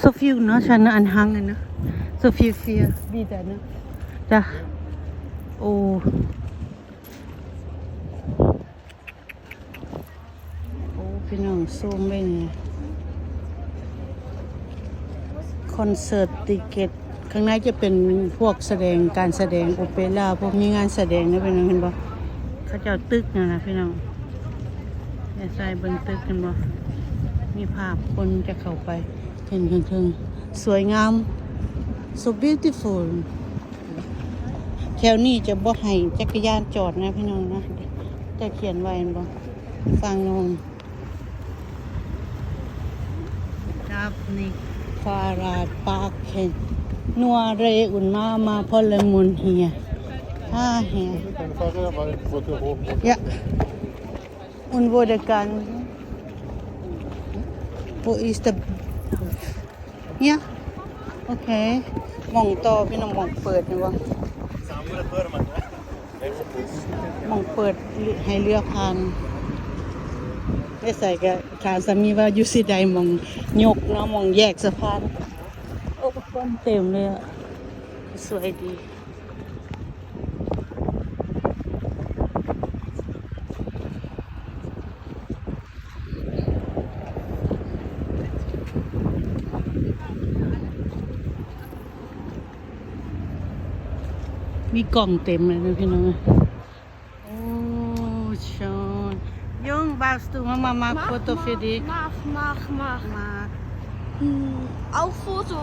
so viel ne sana anhangen ne so viel viel wieder ne da oh โอ้พี่น้องซูมไปนี่คอนเสิร์ตติเกตข้างในจะเป็นพวกแสดงการแสดงโอเปร่าพวกมีงานแสดงนะพี่น้องเห็นบ่เขาเจ้าตึกนะนะพี่น้องแย่ใส่เบิ่งตึกกันบ่มีภาพคนจะเข้าไป เห็นเทิงๆสวยงาม so beautiful แถวนี้จะบ่ให้จักรยานจอดนะพี่น้องนะจะเขียนไว้เห็นบ่ฟังนง Daphne Farad Parken Noir und Mama Pollemon hier. Ah, hier. Deine Fahrräder mal den Brücke hoch. Ja. Und wo der kann. Wo ist der. เนี่ยโอเคมองต่อพี่น้องมองเปิดนะวะมองเปิดให้เรือพันได้ใส่กับขาสามีว่าอยู่สิใดมองยกเนาะมองแยกสะพานโอ้คนเต็มเลยอะสวยดี มีกล่องเต็มเลยนะพี่น้องโอ้ชอนยงบาสตูมามามาโฟโต้ฟิดิก Mach, mach, mach. มา Auf Foto.